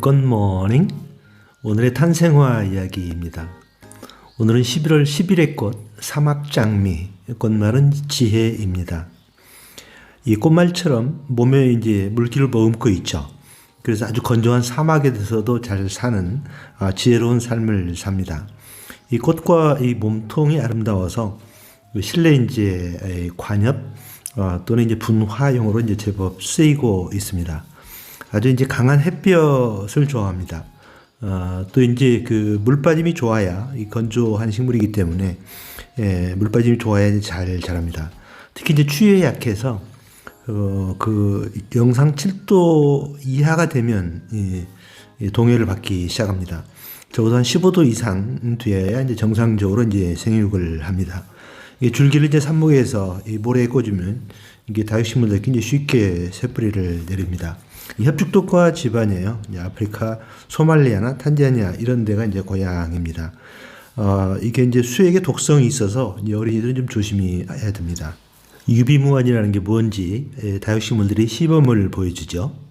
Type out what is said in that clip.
굿모닝 오늘의 탄생화 이야기입니다. 오늘은 11월 10일의 꽃 사막장미 꽃말은 지혜입니다. 이 꽃말처럼 몸에 이제 물기를 머금고 있죠. 그래서 아주 건조한 사막에서도 잘 사는 아, 지혜로운 삶을 삽니다. 이 꽃과 이 몸통이 아름다워서 그 실내 이제 에, 관엽 어, 또는 이제 분화용으로 이제 제법 쓰이고 있습니다. 아주 이제 강한 햇볕을 좋아합니다. 어, 또 이제 그 물빠짐이 좋아야 이 건조한 식물이기 때문에 예, 물빠짐이 좋아야 잘 자랍니다. 특히 이제 추위에 약해서 어, 그 영상 7도 이하가 되면 이, 이 동해를 받기 시작합니다. 적어도 한 15도 이상 돼야 이제 정상적으로 이제 생육을 합니다. 이 줄기를 이제 이 모래에 꽂으면 이게 다육식물들이 굉장히 쉽게 새뿌리를 내립니다. 이 협죽독과 집안이에요. 아프리카 소말리아나 탄자니아 이런 데가 이제 고향입니다. 어, 이게 이제 수액의 독성이 있어서 어린이들은 좀 조심히 해야 됩니다. 유비무환이라는 게 뭔지 에, 다육식물들이 시범을 보여주죠.